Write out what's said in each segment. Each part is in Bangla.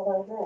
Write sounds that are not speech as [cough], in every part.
তাহলে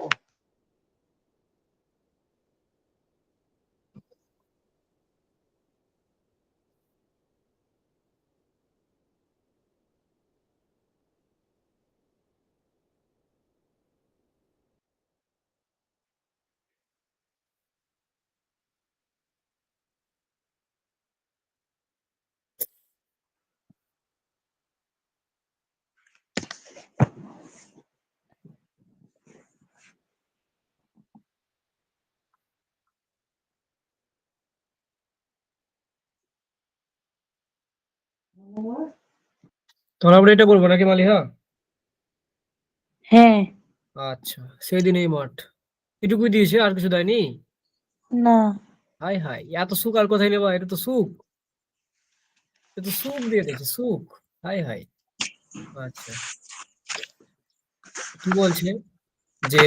আমরা এটা বলব নাকি মালিহা? হ্যাঁ। আচ্ছা সেদিন এই মাঠ। এটুকুই দিয়েছে আর কিছু দেয়নি? না। হাই হাই এত সুখ আর কোথায় নেবা? এটা তো সুখ। এটা তো সুখ দিয়ে দিয়েছে সুখ। Hi hi. আচ্ছা। কি বলছে? যে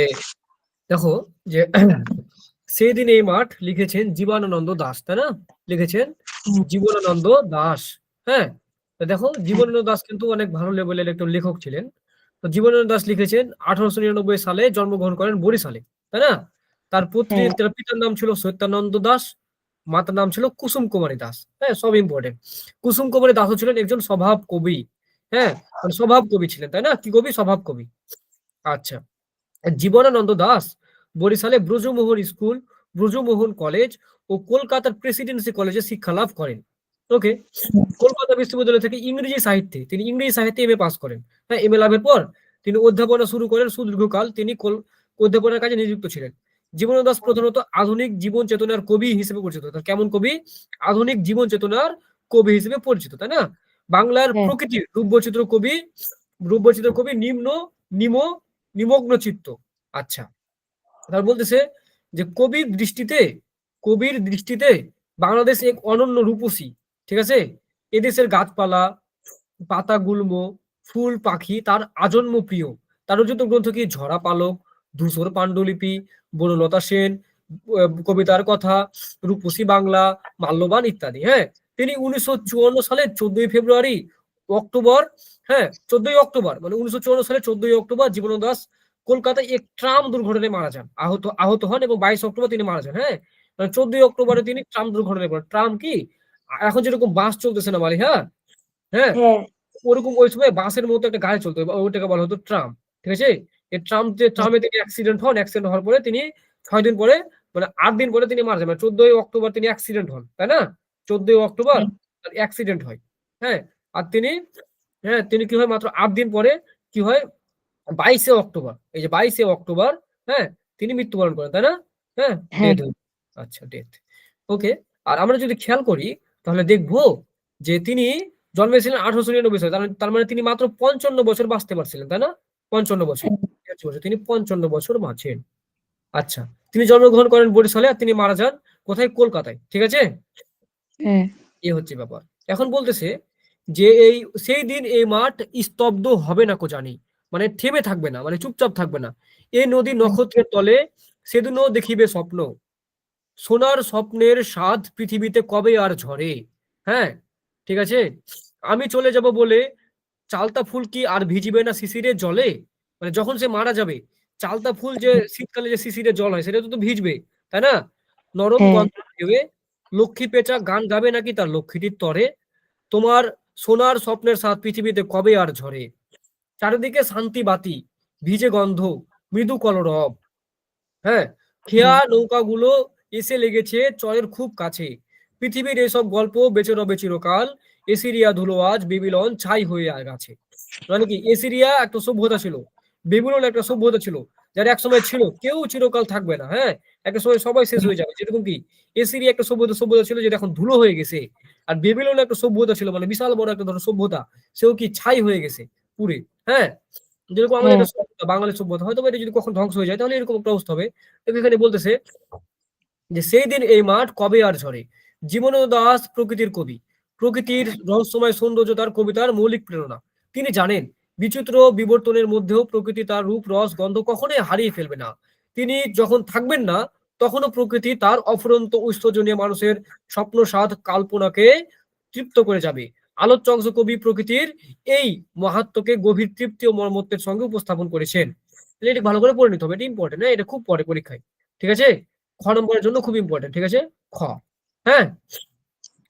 দেখো যে সেদিন এই মাঠ লিখেছেন জীবনানন্দ দাস তাই না? লিখেছেন জীবনানন্দ দাস হ্যাঁ? দেখো জীবনানন্দ দাস কিন্তু অনেক ভালো লেভেলের একজন লেখক ছিলেন। তো জীবনানন্দ দাস লিখেছেন আঠারোশো নিরানব্বই সালে জন্মগ্রহণ করেন বরিশালে তাই না? তার পুত্রী হ্যাঁ। তার পিতার নাম ছিল সত্যানন্দ দাস মাতার নাম ছিল কুসুম কুমারী দাস হ্যাঁ সব ইম্পর্টেন্ট কুসুম কুমারী দাসও ছিলেন একজন স্বভাব কবি হ্যাঁ মানে স্বভাব কবি ছিলেন তাই না? কি কবি? স্বভাব কবি। আচ্ছা জীবনানন্দ দাস বরিশালে ব্রজমোহন স্কুল ব্রজমোহন কলেজ ও কলকাতার প্রেসিডেন্সি কলেজে শিক্ষা লাভ করেন। ওকে কলকাতা বিশ্ববিদ্যালয় থেকে ইংরেজি সাহিত্যে তিনি ইংরেজি সাহিত্যে এম এ পাস করেন। হ্যাঁ এম এ লাভের পর তিনি অধ্যাপনা শুরু করেন সুদীর্ঘকাল। তিনি অধ্যাপনার কাজে নিযুক্ত ছিলেন। জীবন দাস প্রধানত আধুনিক জীবন চেতনার কবি হিসেবে পরিচিত। কেমন কবি? আধুনিক জীবন চেতনার কবি হিসেবে পরিচিত তাই না? বাংলার হ্যাঁ। প্রকৃতির রূপচিত্র কবি রূপচিত্র কবি নিম্ন নিম নিমগ্ন চিত্ত। আচ্ছা। তার বলতেছে যে কবির দৃষ্টিতে কবির দৃষ্টিতে বাংলাদেশ এক অনন্য রূপসী। ঠিক আছে? এদেশের গাছপালা পাতা গুল্ম ফুল, পাখি তার আজন্ম প্রিয় তার রচিত গ্রন্থ কি? ঝরা পালক, ধূসর পাণ্ডুলিপি, বনলতা সেন কবিতার কথা, রূপসী বাংলা, মাল্যবান ইত্যাদি হ্যাঁ? তিনি উনিশশো সালের চোদ্দই ফেব্রুয়ারি, অক্টোবর হ্যাঁ চোদ্দই অক্টোবর মানে উনিশশো সালের চোদ্দই অক্টোবর জীবন দাস কলকাতায় এক ট্রাম দুর্ঘটনায় মারা যান। আহত আহত হন এবং বাইশ অক্টোবর তিনি মারা যান হ্যাঁ? মানে চোদ্দই অক্টোবরে তিনি ট্রাম দুর্ঘটনায় ট্রাম কি? এখন যেরকম বাস চলতেছে না মালি হ্যাঁ? হ্যাঁ? হ্যাঁ। ওরকম ওই সময় বাসের মতো একটা গাড়ি চলতো ওটাকে বলা হতো ট্রাম ঠিক আছে? এই ট্রাম যে ট্রামে তিনি অ্যাক্সিডেন্ট হন অ্যাক্সিডেন্ট হওয়ার পরে তিনি ছয় দিন পরে মানে আট দিন পরে তিনি মারা যান মানে চোদ্দই অক্টোবর তিনি অ্যাক্সিডেন্ট হন তাই না? চোদ্দই অক্টোবর অ্যাক্সিডেন্ট হয় হ্যাঁ? আর তিনি হ্যাঁ তিনি কি হয় মাত্র আট দিন পরে কি হয় বাইশে অক্টোবর এই যে বাইশে অক্টোবর হ্যাঁ তিনি মৃত্যুবরণ করেন তাই না? হ্যাঁ? হ্যাঁ। ডেথ আচ্ছা ডেথ ওকে আর আমরা যদি খেয়াল করি তাহলে দেখব যে তিনি জন্মেছিলেন আঠারোশো নিরানব্বই সালে। তার মানে- তিনি মাত্র পঞ্চান্ন বছর বাঁচতে পারছিলেন তাই না? পঞ্চান্ন বছর। বছর, তিনি পঞ্চান্ন বছর বাঁচেন। আচ্ছা তিনি জন্মগ্রহণ করেন বরিশালে আর তিনি মারা যান কোথায়? কলকাতায়। ঠিক আছে? হ্যাঁ। এ হচ্ছে ব্যাপার। এখন বলতেছে যে এই সেই দিন এই মাঠ স্তব্ধ হবে না কো জানি। মানে থেমে থাকবে না মানে চুপচাপ থাকবে না। এই নদী নক্ষত্রের তলে সেদিনও দেখিবে স্বপ্ন। সোনার স্বপ্নের স্বাদ পৃথিবীতে কবে আর ঝরে? হ্যাঁ ঠিক আছে? আমি চলে যাব বলে চালতা ফুল কি আর ভিজিবে না শিশিরে জলে? মানে যখন সে মারা যাবে চালতা ফুল যে শীতকালে যে শিশিরে জল হয় সেটা তো তো ভিজবে তাই না? নরম। গন্ধ লক্ষ্মী পেঁচা গান গাবে নাকি তার লক্ষ্মীটির তরে? তোমার সোনার স্বপ্নের স্বাদ পৃথিবীতে কবে আর ঝরে? চারিদিকে শান্তি বাতি ভিজে গন্ধ মৃদু কলরব হ্যাঁ? খেয়া নৌকাগুলো এসে লেগেছে চরের খুব কাছে। পৃথিবীর এসব গল্প বেঁচে রবে চিরকাল। এসিরিয়া ধুলো আজ বেবিলন ছাই হয়ে আর গেছে। মানে কি এসিরিয়া একটা সভ্যতা ছিল। বেবিলন একটা সভ্যতা ছিল যারা এক সময় ছিল কেউ চিরকাল থাকবে না হ্যাঁ? একটা সময় সবাই শেষ হয়ে যাবে। যেরকম কি এসিরিয়া একটা সভ্যতা সভ্যতা ছিল যেটা এখন ধুলো হয়ে গেছে। আর বেবিলন একটা সভ্যতা ছিল মানে বিশাল বড় একটা ধরো সভ্যতা সেও কি ছাই হয়ে গেছে পুরে হ্যাঁ? যেরকম আমাদের একটা সভ্যতা বাঙালির সভ্যতা হয়তো এটা যদি কখন ধ্বংস হয়ে যায় তাহলে এরকম একটা অবস্থা হবে। এখানে বলতেছে যে সেই দিন এই মাঠ কবে আর ঝরে? জীবনানন্দ দাস প্রকৃতির কবি। প্রকৃতির রহস্যময় সৌন্দর্য তার কবিতার মৌলিক প্রেরণা। তিনি জানেন, বিচিত্র বিবর্তনের মধ্যেও প্রকৃতি তার রূপ, রস, গন্ধ কখনোই হারিয়ে ফেলবে না। তিনি যখন থাকবেন না, তখনও প্রকৃতি তার অফুরন্ত ঐশ্বর্য নিয়ে মানুষের স্বপ্ন সাধ কাল্পনাকে তৃপ্ত করে যাবে। আলোচ্য অংশ কবি প্রকৃতির এই মাহাত্মকে গভীর তৃপ্তি ও মর্মত্বের সঙ্গে উপস্থাপন করেছেন। এটা ভালো করে পড়ে নিতে হবে, এটা ইম্পর্টেন্ট এটা খুব পরে পরীক্ষায়। ঠিক আছে? খ নম্বরের জন্য খুব ইম্পর্টেন্ট ঠিক আছে? খ হ্যাঁ?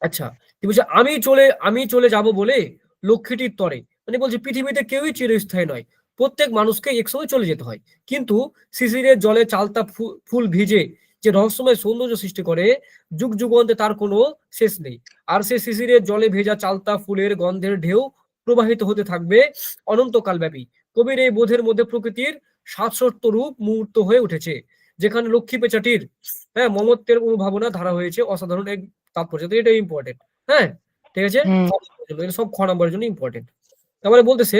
আচ্ছা বলছে? আমি চলে আমি চলে যাব বলে লক্ষ্মীটির তরে। মানে বলছে, পৃথিবীতে কেউই চিরস্থায়ী নয়। প্রত্যেক মানুষকে একসময় চলে যেতে হয়। কিন্তু শিশিরের জলে চালতা ফুল ভিজে যে রহস্যময় সৌন্দর্য সৃষ্টি করে, যুগ যুগান্তে তার কোনো শেষ নেই। আর সে শিশিরের জলে ভেজা চালতা ফুলের গন্ধের ঢেউ প্রবাহিত হতে থাকবে অনন্তকাল ব্যাপী কবির এই বোধের মধ্যে প্রকৃতির শাশ্বত রূপ মুহূর্ত হয়ে উঠেছে। যেখানে লক্ষ্মী পেঁচাটির হ্যাঁ মমত্বের অনুভাবনা ধারা হয়েছে অসাধারণ এক তাৎপর্য। তো এটা ইম্পর্টেন্ট হ্যাঁ? ঠিক আছে? সব খ নম্বরের জন্য ইম্পর্টেন্ট তারপরে বলতেছে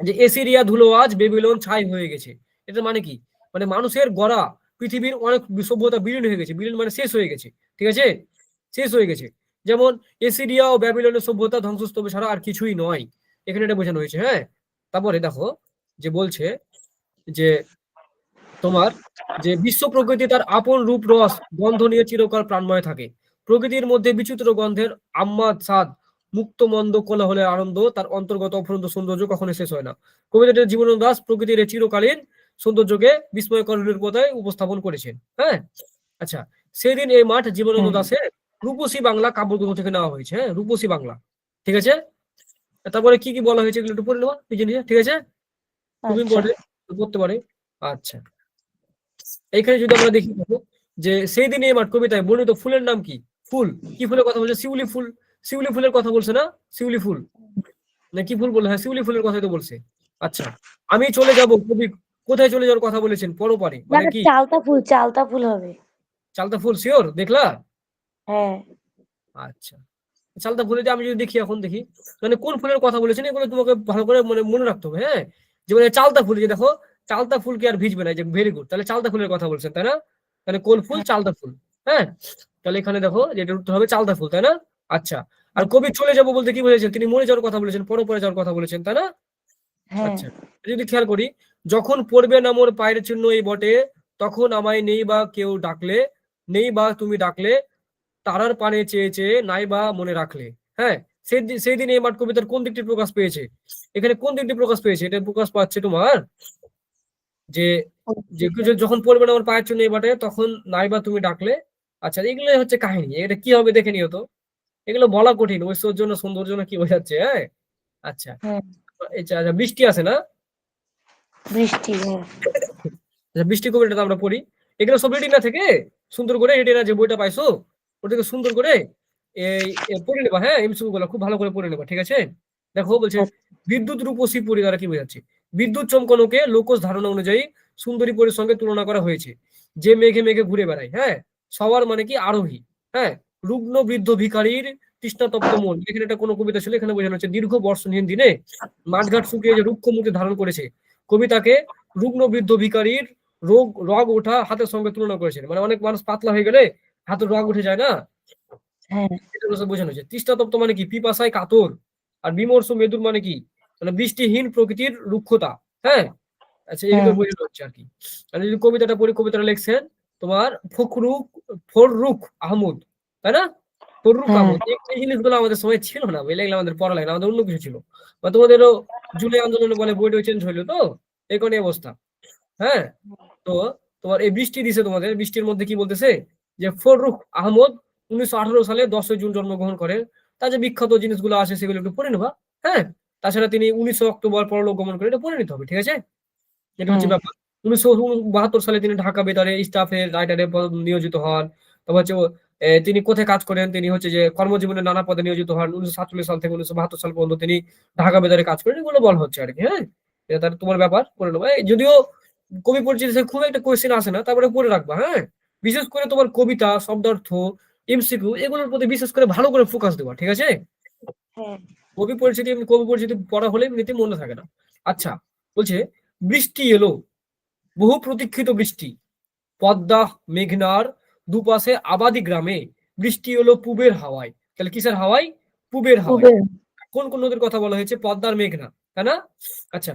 যে এসিরিয়া ধুলো আজ বেবিলন ছাই হয়ে গেছে। এটা মানে কি? মানে মানুষের গড়া পৃথিবীর অনেক সভ্যতা বিলীন হয়ে গেছে। বিলীন মানে শেষ হয়ে গেছে। ঠিক আছে? শেষ হয়ে গেছে। যেমন এসিরিয়া ও ব্যাবিলনের সভ্যতা ধ্বংসস্তূপ ছাড়া আর কিছুই নয়। এখানে এটা বোঝানো হয়েছে হ্যাঁ? তারপরে দেখো যে বলছে যে তোমার যে বিশ্ব প্রকৃতি তার আপন রূপ রস গন্ধ নিয়ে চিরকাল প্রাণময় থাকে। প্রকৃতির মধ্যে বিচিত্র গন্ধের আম্মাদ স্বাদ মুক্ত মন্দ কোলাহলের আনন্দ তার অন্তর্গত অফুরন্ত সৌন্দর্য কখনো শেষ হয় না। কবিতাটির জীবন দাস প্রকৃতির চিরকালীন সৌন্দর্যকে বিস্ময়কর রূপতায় উপস্থাপন করেছেন। হ্যাঁ? আচ্ছা সেদিন এই মাঠ জীবনানন্দ। দাসের রূপসী বাংলা কাব্যগ্রন্থ থেকে নেওয়া হয়েছে হ্যাঁ? রূপসী বাংলা। ঠিক আছে? তারপরে কি কি বলা হয়েছে এগুলো একটু পড়ে নেওয়া নিজে নিজে। ঠিক আছে? খুব আচ্ছা। ইম্পর্টেন্ট পড়তে পারে। আচ্ছা। এখানে যদি আমরা দেখি যে সেই দিনে আমার কবিতায় বর্ণিত ফুলের নাম কি? ফুল। কি ফুলের কথা বলছে? শিউলি ফুল। শিউলি ফুলের কথা বলছে না? শিউলি ফুল। না কি ফুল বলে হ্যাঁ শিউলি ফুলের কথাই তো বলছে। আচ্ছা আমি চলে যাব কবি কোথায় চলে যাওয়ার কথা বলেছেন? পরপারে। মানে কি? চালতা ফুল চালতা ফুল হবে। চালতা ফুল শিওর? দেখলা? হ্যাঁ। আচ্ছা। চালতা ফুলে যে আমি যদি দেখি এখন দেখি মানে কোন ফুলের কথা বলেছেন এগুলো তোমাকে ভালো করে মানে মনে রাখতে হবে হ্যাঁ? যে মানে চালতা ফুল যে দেখো চালতা ফুল কি আর ভিজবে না যে ভেরি গুড তাহলে চালতা ফুলের কথা বলছেন তাই না? তাহলে কোন ফুল? চালতা ফুল হ্যাঁ? তাহলে এখানে দেখো যেটা উত্তর হবে চালতা ফুল তাই না? আচ্ছা আর কবি চলে যাব বলতে কি বলেছেন? তিনি মরে যাওয়ার কথা বলেছেন পরে পরে যাওয়ার কথা বলেছেন তাই না? হ্যাঁ। আচ্ছা যদি খেয়াল করি যখন পড়বে না মোর পায়ের চিহ্ন এই বটে তখন আমায় নেই বা কেউ ডাকলে নেই বা তুমি ডাকলে তারার পানে চেয়ে চেয়ে নাই বা মনে রাখলে হ্যাঁ? সেই সেই দিন এই মাঠ কবিতার কোন দিকটি প্রকাশ পেয়েছে? এখানে কোন দিকটি প্রকাশ পেয়েছে? এটা প্রকাশ পাচ্ছে তোমার যে যে কিছু যখন পড়বে না আমার পায়ের চিহ্ন এই বাটে তখন নাই বা তুমি ডাকলে আচ্ছা এগুলো হচ্ছে কাহিনী এটা কি হবে দেখে নিও তো। এগুলো বলা কঠিন ঐশ্বর্য সৌন্দর্য কি বোঝাচ্ছে হ্যাঁ? আচ্ছা হ্যাঁ। আচ্ছা আচ্ছা বৃষ্টি আছে না? বৃষ্টি হ্যাঁ। আচ্ছা, বৃষ্টি কবিতাটা আমরা পড়ি। এগুলো সব রেডি না থেকে? সুন্দর করে রেডি না যে বইটা পাইছো? ওটাকে সুন্দর করে এই পড়ে নেবা হ্যাঁ? এমসিকিউ গুলো খুব ভালো করে পড়ে নেবা ঠিক আছে? দেখো বলছে বিদ্যুৎ রূপসী পরি দ্বারা কি বোঝাচ্ছে? বিদ্যুৎ চমকানোকে লোকজ ধারণা অনুযায়ী সুন্দরী পরীর সঙ্গে তুলনা করা হয়েছে। যে মেঘে মেঘে ঘুরে বেড়ায় হ্যাঁ? সবার মানে কি আরোহী হ্যাঁ? রুগ্ন বৃদ্ধ ভিকারীর তৃষ্ণাতপ্ত মন। এখানে একটা কোনো কবিতা ছিল এখানে বোঝানো হচ্ছে দীর্ঘ বর্ষণহীন দিনে মাঠঘাট শুকিয়ে যে রুক্ষ মুখে ধারণ করেছে। কবিতাকে রুগ্ন বৃদ্ধ ভিকারীর রোগ রগ ওঠা হাতের সঙ্গে তুলনা করেছেন। মানে অনেক মানুষ পাতলা হয়ে গেলে হাতের রগ উঠে যায় না? হ্যাঁ। বোঝানো হচ্ছে তৃষ্ণাতপ্ত মানে কি? পিপাসায় কাতর। আর বিমর্ষ মেদুর মানে কি? মানে বৃষ্টিহীন প্রকৃতির রুক্ষতা হ্যাঁ? আচ্ছা এগুলো। বোঝানো হচ্ছে আর কি। আর যদি কবিতাটা পড়ি কবিতাটা লিখছেন তোমার ফখরুক ফররুখ আহমদ তাই না? ফররুখ হ্যাঁ। আহমদ। এই- জিনিসগুলো আমাদের সময় ছিল না বুঝলে? এগুলো আমাদের পড়া লাগে না আমাদের অন্য কিছু ছিল। বা তোমাদেরও জুলাই আন্দোলনে বলে বইটা চেঞ্জ হইল তো? এই কোন অবস্থা হ্যাঁ? তো তোমার এই বৃষ্টি দিছে তোমাদের বৃষ্টির মধ্যে কি বলতেছে? যে ফররুখ আহমদ উনিশশো আঠারো সালে দশই জুন জন্মগ্রহণ করেন তার যে বিখ্যাত জিনিসগুলো আছে সেগুলো একটু পড়ে নেবা হ্যাঁ? তাছাড়া তিনি উনিশশো অক্টোবর পরলোক গমন করে এটা পড়ে নিতে হবে ঠিক আছে? এটা হচ্ছে ব্যাপার। উনিশশো বাহাত্তর সালে তিনি ঢাকা বেতারে স্টাফের রাইটারে নিয়োজিত হন। তারপর হচ্ছে তিনি কোথায় কাজ করেন? তিনি হচ্ছে যে কর্মজীবনে নানা পদে নিয়োজিত হন। উনিশশো সাতচল্লিশ সাল থেকে উনিশশো বাহাত্তর সাল পর্যন্ত তিনি ঢাকা বেতারে কাজ করেন। এগুলো বল হচ্ছে আর কি হ্যাঁ? এটা তার তোমার ব্যাপার করে নেব। যদিও কবি পরিচিত খুব একটা কোয়েশ্চেন আসে না তারপরে পড়ে রাখবা হ্যাঁ? বিশেষ করে তোমার কবিতা শব্দার্থ এমসিকিউ এগুলোর প্রতি বিশেষ করে ভালো করে ফোকাস দেবা ঠিক আছে? কবি পরিচিতি কবি পরিচিতি পড়া হলে এমনিতে মনে থাকে না। আচ্ছা বলছে বৃষ্টি এলো বহু প্রতীক্ষিত বৃষ্টি। পদ্মা মেঘনার দুপাশে আবাদি গ্রামে বৃষ্টি এলো পূবের হাওয়ায়। তাহলে কিসের হাওয়ায়? পূবের হাওয়ায়। কোন কোন নদীর কথা বলা হয়েছে? পদ্মার মেঘনা তাই না? আচ্ছা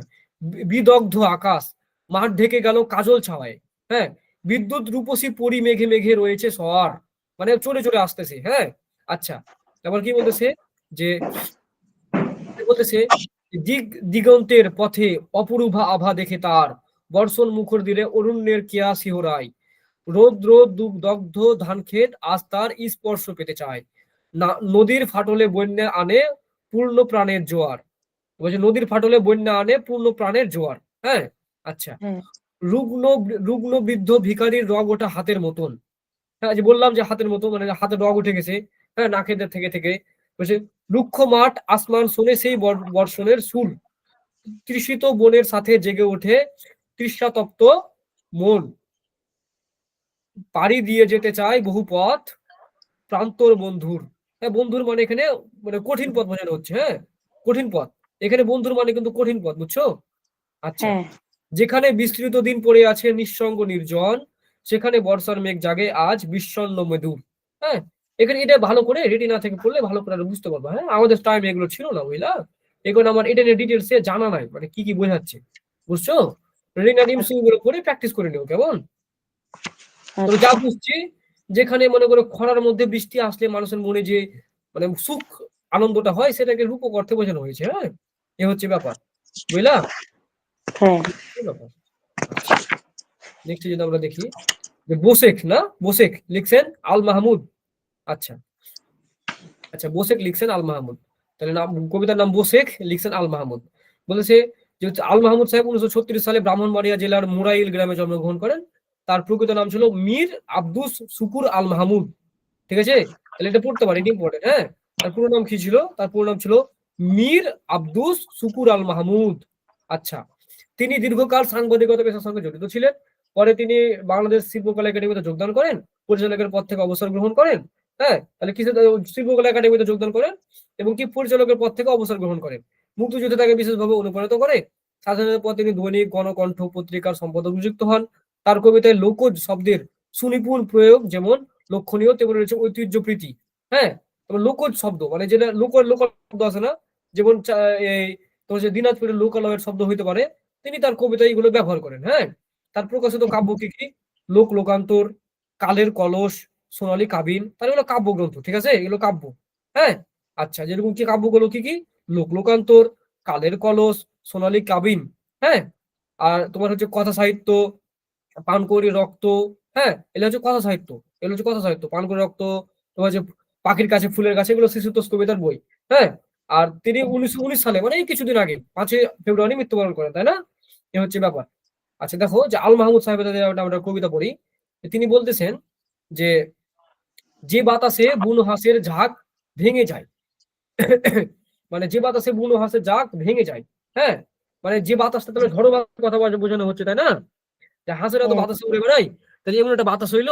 বিদগ্ধ আকাশ মাঠ ঢেকে গেল কাজল ছাওয়ায়। হ্যাঁ বিদ্যুৎ রূপসী পরি মেঘে মেঘে রয়েছে সর মানে চলে চলে আসতেছে হ্যাঁ? আচ্ছা তারপর কি বলতেছে? যে বলতেছে দিগ দিগন্তের পথে অপরূভা আভা দেখে তার। বর্ষণ মুখর দিলে অরণ্যের কেয়া শিহরায়। রৌদ্র দুগ দগ্ধ ধান ক্ষেত আজ তার স্পর্শ পেতে চায়। নদীর ফাটলে বন্যা আনে পূর্ণ প্রাণের জোয়ার। বলছে নদীর ফাটলে বন্যা আনে পূর্ণ প্রাণের জোয়ার। হ্যাঁ? আচ্ছা। রুগ্ন রুগ্ন বৃদ্ধ ভিখারির রগ ওঠা হাতের মতন। হ্যাঁ যে বললাম যে হাতের মতো মানে হাতে রগ উঠে গেছে। হ্যাঁ নাকের থেকে থেকে। বলছে রুক্ষ মাঠ আসমান শোনে সেই বর্ষণের সুর। তৃষিত বনের সাথে জেগে ওঠে তৃষ্ণাতপ্ত মন। পাড়ি দিয়ে যেতে চায় বহু পথ প্রান্তর বন্ধুর। হ্যাঁ বন্ধুর মানে এখানে মানে কঠিন পথ বোঝানো হচ্ছে হ্যাঁ? কঠিন পথ। এখানে বন্ধুর মানে কিন্তু কঠিন পথ বুঝছ? আচ্ছা। হ্যাঁ। যেখানে বিস্তৃত দিন পড়ে আছে নিঃসঙ্গ নির্জন সেখানে বর্ষার মেঘ জাগে আজ বিষণ্ণ মধুর হ্যাঁ? এখানে এটা ভালো করে রেটিনা থেকে পড়লে ভালো করে বুঝতে পারব হ্যাঁ? আমাদের টাইম এগুলো ছিল না বুঝলা? এগুলো আমার এটা নিয়ে ডিটেলস জানা নাই মানে কি কি বোঝাচ্ছে বুঝছ? রেটিনা নিমসিংগুলো করে প্র্যাকটিস করে নেব কেমন? তো যা বুঝছি যেখানে মনে করো খরার মধ্যে বৃষ্টি আসলে মানুষের মনে যে মানে সুখ আনন্দটা হয় সেটাকে রূপক অর্থে বোঝানো হয়েছে হ্যাঁ? এ হচ্ছে ব্যাপার বুঝলা? হ্যাঁ। ব্যাপার। নেক্সট যদি আমরা দেখি যে বোসেক না? বোসেক লিখছেন আল মাহমুদ। আচ্ছা। আচ্ছা বোসেক লিখছেন আল মাহমুদ। তাহলে নাম, কবিতার নাম বোসেক, লিখছেন আল মাহমুদ। বলেছে যে আল মাহমুদ সাহেব উনিশশো ছত্রিশ সালে ব্রাহ্মণবাড়িয়া জেলার মুরাইল গ্রামে জন্মগ্রহণ করেন। তার প্রকৃত নাম ছিল মীর আব্দুস শুকুর আল মাহমুদ। ঠিক আছে? তাহলে এটা পড়তে পারি ইম্পর্টেন্ট হ্যাঁ? তার পুরো নাম কি ছিল? তার পুরো নাম ছিল মীর আব্দুস শুকুর আল মাহমুদ। আচ্ছা তিনি দীর্ঘকাল সাংবাদিকতা পেশার সঙ্গে জড়িত ছিলেন। পরে তিনি বাংলাদেশ শিল্পকলা একাডেমিতে যোগদান করেন। পরিচালকের পদ থেকে অবসর গ্রহণ করেন। হ্যাঁ? তাহলে কিসে শিল্পকলা একাডেমিতে যোগদান করেন এবং কি পরিচালকের পদ থেকে অবসর গ্রহণ করেন। মুক্তিযুদ্ধে তাকে বিশেষভাবে অনুপ্রাণিত করে স্বাধীনতার পর তিনি দৈনিক গণকণ্ঠ পত্রিকার সম্পাদক নিযুক্ত হন। তার কবিতায় লোকজ শব্দের সুনিপুণ প্রয়োগ যেমন লক্ষণীয়, তেমন রয়েছে ঐতিহ্য প্রীতি হ্যাঁ? তোমার লোকজ শব্দ মানে যেটা লোকাল লোকাল শব্দ আছে না? যেমন এই তোমার যে দিনাজপুরের লোকালয়ের শব্দ হইতে পারে, তিনি তার কবিতায় এগুলো ব্যবহার করেন। হ্যাঁ? তার প্রকাশিত কাব্য কি কি? লোক, লোকান্তর, কালের কলস সোনালী কাবিন, তাহলে এগুলো কাব্যগ্রন্থ, ঠিক আছে? এগুলো কাব্য হ্যাঁ? আচ্ছা যেরকম কি কাব্যগুলো কি কি? লোক লোকান্তর, কালের কলস, সোনালী কাবিন হ্যাঁ? আর তোমার হচ্ছে কথা সাহিত্য পানকড়ি রক্ত হ্যাঁ? এগুলো হচ্ছে কথা সাহিত্য, এগুলো হচ্ছে কথা সাহিত্য পানকড়ি রক্ত, তোমার যে পাখির কাছে, ফুলের কাছে, এগুলো শিশুতোষ কবিতার বই হ্যাঁ? আর তিনি উনিশশো উনিশ সালে মানে এই কিছুদিন আগে, পাঁচই ফেব্রুয়ারি মৃত্যুবরণ করেন, তাই না? এ হচ্ছে ব্যাপার। আচ্ছা দেখো যে আল মাহমুদ সাহেবের আমরা কবিতা পড়ি, তিনি বলতেছেন যে বাতাসে বুনো হাঁসের ঝাঁক ভেঙে যায় মানে যে বাতাসে বুনো হাঁসের ঝাঁক ভেঙে যায় হ্যাঁ মানে যে বাতাসটা তাহলে ঝড়ো কথা বোঝানো হচ্ছে তাই না যে হাঁসের এত হ্যাঁ। বাতাসে উড়ে বেড়ায় তাহলে এমন একটা বাতাস হইল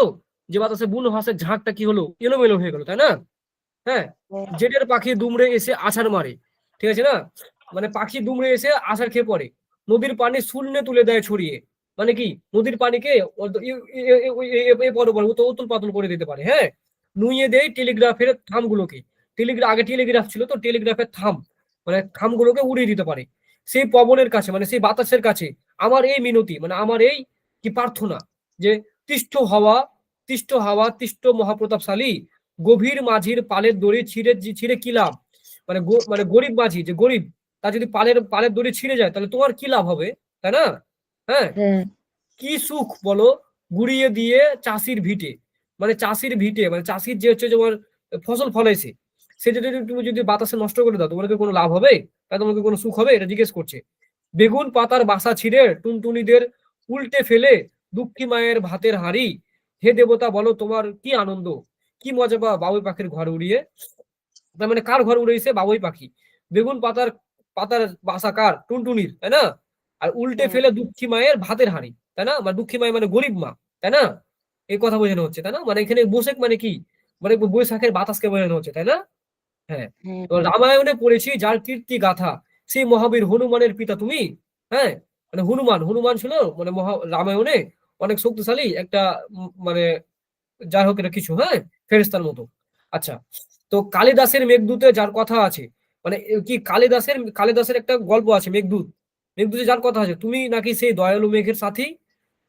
যে বাতাসে বুনো হাঁসের ঝাঁকটা কি হলো এলোমেলো হয়ে গেল তাই না হ্যাঁ জেটের পাখি দুমড়ে এসে আছাড় মারে ঠিক আছে না মানে পাখি দুমড়ে এসে আছাড় খেয়ে পড়ে নদীর পানি শূন্যে তুলে দেয় ছড়িয়ে মানে কি নদীর পানিকে পাতল করে দিতে পারে হ্যাঁ নুইয়ে দেয় টেলিগ্রাফের থামগুলোকে। টেলিগ্রাফ আগে টেলিগ্রাফ ছিল তো টেলিগ্রাফের থাম মানে থামগুলোকে উড়িয়ে দিতে পারে। সেই পবনের কাছে মানে সেই বাতাসের কাছে আমার এই মিনতি মানে আমার এই কি প্রার্থনা যে তিষ্ঠ হাওয়া তিষ্ঠ হাওয়া তিষ্ঠ মহাপ্রতাপশালী গভীর মাঝির পালের দড়ি ছিঁড়ে ছিঁড়ে কি লাভ? মানে গো- মানে গরিব মাঝি যে গরিব তার যদি পালের পালের দড়ি ছিঁড়ে যায় তাহলে তোমার কি লাভ হবে? তাই না? হ্যাঁ? হ্যাঁ। কি সুখ বলো গুড়িয়ে দিয়ে চাষির ভিটে। মানে চাষির ভিটে মানে চাষির যে হচ্ছে তোমার ফসল ফলাইছে সে যদি তুমি যদি বাতাসে নষ্ট করে দাও তোমার কি কোনো লাভ হবে? তাই তোমার কি কোনো সুখ হবে? এটা জিজ্ঞেস করছে। বেগুন পাতার বাসা ছিঁড়ে টুনটুনিদের উল্টে ফেলে দুঃখী মায়ের ভাতের হাড়ি। হে দেবতা বলো তোমার কি আনন্দ? কি মজা বা বাবুই পাখির ঘর উড়িয়ে? তার মানে কার ঘর উড়িয়েছে বাবুই পাখি। বেগুন পাতার পাতার বাসা কার? টুনটুনির তাই না? আর উল্টে ফেলে দুঃখী মায়ের ভাতের হাড়ি তাই না? মানে দুঃখী মায়ের মানে গরিব মা তাই না? এই কথা বোঝানো হচ্ছে তাই না? মানে এখানে বৈশাখ মানে কি? মানে বৈশাখের বাতাসকে বোঝানো হচ্ছে তাই না? হ্যাঁ। তো রামায়ণে পড়েছি যার কীর্তি গাথা সেই মহাবীর হনুমানের পিতা তুমি হ্যাঁ? মানে হনুমান হনুমান ছিল মানে মহা রামায়ণে অনেক শক্তিশালী একটা মানে যাই হোক এটা কিছু হ্যাঁ? ফেরেস্তার মতো। আচ্ছা তো কালিদাসের মেঘদূতে যার কথা আছে মানে কি কালিদাসের কালিদাসের একটা গল্প আছে মেঘদূত। মেঘদূতে যার কথা আছে তুমি নাকি সেই দয়ালু মেঘের সাথী?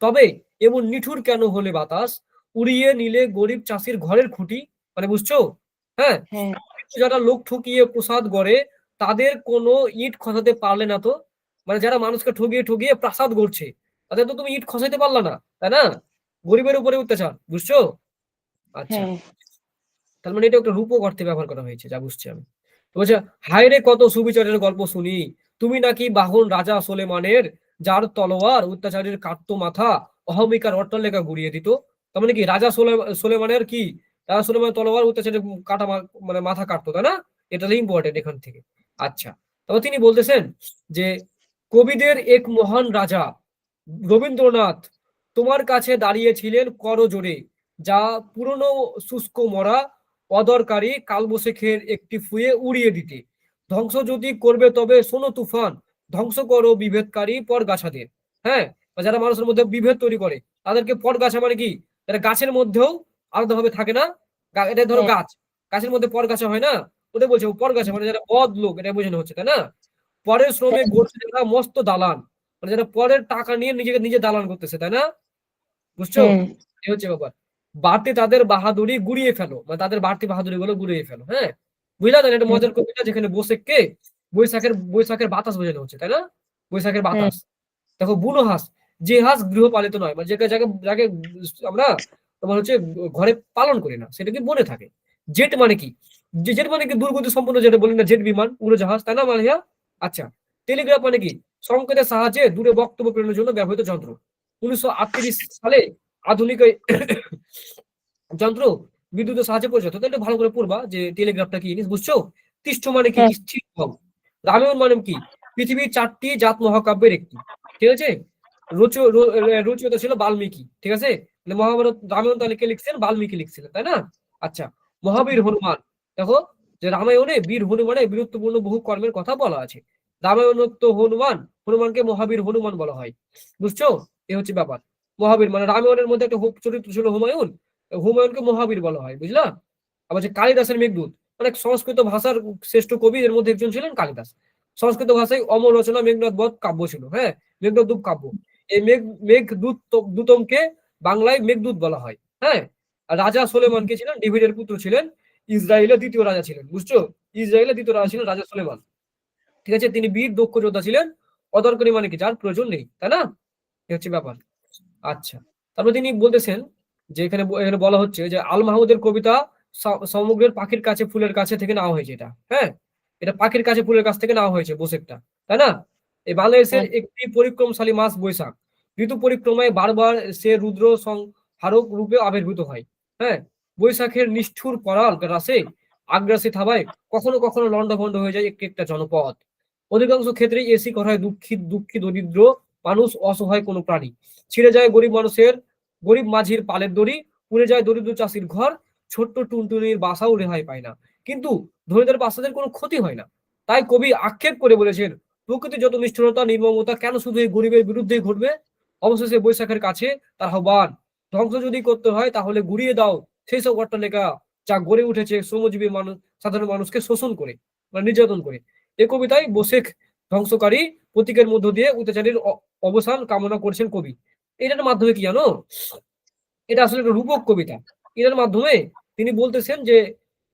তবে এমন নিঠুর কেন হলে বাতাস? উড়িয়ে নিলে গরিব চাষির ঘরের খুঁটি মানে বুঝছ? হ্যাঁ? হ্যাঁ। যারা লোক ঠকিয়ে প্রসাদ গড়ে তাদের কোনো ইট খসাতে পারলে না তো? মানে যারা মানুষকে ঠকিয়ে ঠকিয়ে প্রাসাদ গড়ছে তাদের তো তুমি ইট খসাইতে পারলা না তাই না? গরিবের উপরে অত্যাচার বুঝছ? আচ্ছা। হ্যাঁ। তার মানে এটা একটা রূপক অর্থে ব্যবহার করা হয়েছে যা বুঝছি আমি। তো বলছে হায়রে কত সুবিচারের গল্প শুনি। তুমি নাকি বাহন রাজা সোলেমানের যার তলোয়ার অত্যাচারের কাটত মাথা অহমিকার অট্টালেখা গুড়িয়ে দিত। তার মানে কি, রাজা সোলে, সোলেমানের কি, রাজা সোলেমানের তলোয়ার অত্যাচারের কাটা মানে মাথা কাটতো, তাই না? এটা ইম্পর্টেন্ট এখান থেকে। আচ্ছা তবে তিনি বলতেছেন যে, কবিদের এক মহান রাজা রবীন্দ্রনাথ তোমার কাছে দাঁড়িয়েছিলেন করজোড়ে, যা পুরনো শুষ্ক মরা অদরকারি কালবশেখের একটি ফুয়ে উড়িয়ে দিতে। ধ্বংস যদি করবে তবে শোনো তুফান, ধ্বংস করো বিভেদকারী পর পরগাছাদের। হ্যাঁ বা যারা মানুষের মধ্যে বিভেদ তৈরি করে তাদেরকে পট পরগাছা মানে কি? যারা গাছের মধ্যেও আলাদাভাবে থাকে না? এটা ধরো হ্যাঁ। গাছ। গাছের মধ্যে পর পরগাছা হয় না? ওটা বলছে ও পরগাছা মানে যারা বদ লোক এটা বোঝানো হচ্ছে তাই না? পরের শ্রমে গড়ছে যারা মস্ত দালান। মানে যারা পরের টাকা নিয়ে নিজেকে নিজে দালান করতেছে তাই না? বুঝছ? হ্যাঁ এই হচ্ছে ব্যাপার। বাড়তি তাদের বাহাদুরি গুড়িয়ে ফেলো মানে তাদের বাড়তি বাহাদুরি গুলো গুড়িয়ে ফেলো হ্যাঁ? বুঝলা তো এটা মজার কবিতা যেখানে বসে বৈশাখকে বৈশাখের বৈশাখের বাতাস বোঝানো হচ্ছে তাই না? বৈশাখের বাতাস। দেখো বুনো হাঁস যে হাঁস গৃহপালিত নয় মানে যাকে যাকে যাকে আমরা তোমার হচ্ছে ঘরে পালন করি না সেটা কি বনে থাকে? জেট মানে কি? যে জেট মানে কি? দুর্গতি সম্পন্ন যেটা বলি না জেট বিমান উড়োজাহাজ তাই না মালিয়া আচ্ছা টেলিগ্রাফ মানে কি? সংকেতের সাহায্যে দূরে বক্তব্য প্রেরণের জন্য ব্যবহৃত যন্ত্র। উনিশশো আটত্রিশ সালে আধুনিক [coughs] যন্ত্র বিদ্যুতের সাহায্যে পরিচালিত তো এটা ভালো করে পড়বা যে টেলিগ্রাফটা কি জিনিস বুঝছ? তিষ্ঠ মানে কি? হ্যাঁ। স্থির রামায়ণ মানে কি? পৃথিবীর চারটি জাত মহাকাব্যের একটি। ঠিক আছে? রচ ছিল বাল্মীকি, ঠিক আছে? মানে মহাভারত রামায়ণ তাহলে কে লিখছেন, বাল্মীকি লিখছিলেন, তাই না? আচ্ছা মহাবীর হনুমান, দেখো, যে রামায়ণে বীর হনুমানের বীরত্বপূর্ণ বহু কর্মের কথা বলা আছে। রামায়ণত্ব হনুমান, হনুমানকে মহাবীর হনুমান বলা হয়। বুঝছ? এ হচ্ছে ব্যাপার। মহাবীর মানে রামায়ণের মধ্যে একটা চরিত্র ছিল হুমায়ুন হুমায়ুনকে মহাবীর বলা হয়, বুঝলা? আবার যে কালিদাসের মেঘদূত মানে সংস্কৃত ভাষার শ্রেষ্ঠ কবি, এর মধ্যে একজন ছিলেন কালিদাস। সংস্কৃত ভাষায় অমর রচনা মেঘনাথ বধ কাব্য ছিল হ্যাঁ? মেঘনাথ কাব্য। এই মেঘ মেঘদূত দূতমকে বাংলায় মেঘদূত বলা হয় হ্যাঁ? আর রাজা সোলেমান কে ছিলেন? ডেভিডের পুত্র ছিলেন ইসরায়েলের দ্বিতীয় রাজা ছিলেন বুঝছ? ইসরায়েলের দ্বিতীয় রাজা ছিলেন রাজা সোলেমান। ঠিক আছে তিনি বীর দক্ষ যোদ্ধা ছিলেন। অদরকারি মানে কি? যার প্রয়োজন নেই তাই না? হচ্ছে ব্যাপার। আচ্ছা তারপর তিনি বলতেছেন যে এখানে এখানে বলা হচ্ছে যে আল মাহমুদের কবিতা সমগ্রের পাখির কাছে ফুলের কাছে থেকে নেওয়া হয়েছে এটা হ্যাঁ? এটা পাখির কাছে ফুলের কাছ থেকে নেওয়া হয়েছে বসেকটা তাই না? এই বাংলাদেশের একটি পরিক্রমশালী মাস বৈশাখ। ঋতু পরিক্রমায় বারবার সে রুদ্র সংহারক রূপে আবির্ভূত হয়। হ্যাঁ বৈশাখের নিষ্ঠুর পরাল রাসে আগ্রাসী থাবায় কখনো কখনো লন্ডভন্ড হয়ে যায় একটি একটা জনপদ। অধিকাংশ ক্ষেত্রেই এসি করায় দুঃখী দুঃখী দরিদ্র মানুষ, অসহায় কোনো প্রাণী। ছিঁড়ে যায় গরিব মানুষের, গরিব মাঝির পালের দড়ি, পুড়ে যায় দরিদ্র চাষির ঘর, ছোট্ট টুনটুনির বাসাও রেহাই পায় না। কিন্তু ধনীদের বাচ্চাদের কোনো ক্ষতি হয় না। তাই কবি আক্ষেপ করে বলেছেন প্রকৃতি যত নিষ্ঠুরতা, নির্মমতা, কেন শুধু এই গরিবের বিরুদ্ধে ঘটবে? অবশেষে বৈশাখের কাছে তার আহ্বান, ধ্বংস যদি করতে হয় তাহলে গুড়িয়ে দাও। সেই সব অট্টালিকা যা গড়ে উঠেছে শ্রমজীবী মানুষ, সাধারণ মানুষকে শোষণ করে মানে নির্যাতন করে। এ কবিতায় বসেক ধ্বংসকারী প্রতীকের মধ্য দিয়ে অত্যাচারীর অবসান কামনা করেছেন কবি। এটার মাধ্যমে কি জানো? এটা আসলে একটা রূপক কবিতা। এটার মাধ্যমে তিনি বলতেছেন যে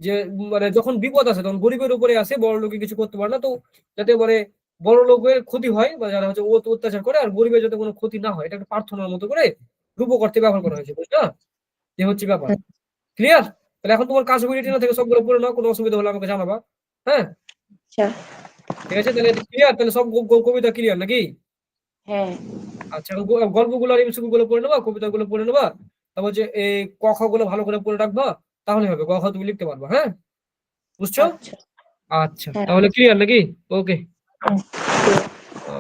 যে মানে যখন বিপদ আসে তখন গরিবের উপরে আসে বড় লোকে কিছু করতে পারে না। তো যাতে মানে বড় লোকের ক্ষতি হয় বা যারা হচ্ছে অত- অত্যাচার করে আর গরিবের যাতে কোনো ক্ষতি না হয় এটা একটা প্রার্থনার মতো করে রূপক অর্থে ব্যবহার করা হয়েছে বুঝলা? যে হচ্ছে ব্যাপার। ক্লিয়ার তাহলে এখন তোমার কাজ বইটি না থেকে সবগুলো পড়ে নাও কোনো অসুবিধা হলে আমাকে জানাবা হ্যাঁ? আচ্ছা। ঠিক আছে তাহলে ক্লিয়ার তাহলে সব কবিতা ক্লিয়ার নাকি? হ্যাঁ। আচ্ছা গল্পগুলো আর এমসিকিউ গুলো পড়ে নেবা কবিতাগুলো পড়ে নেবা তারপর যে এই ক খ গুলো ভালো করে পড়ে রাখবা তাহলে হবে ক খ তুমি লিখতে পারবা হ্যাঁ? বুঝছ? আচ্ছা। আচ্ছা হ্যাঁ। তাহলে ক্লিয়ার নাকি? ওকে হ্যাঁ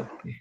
ওকে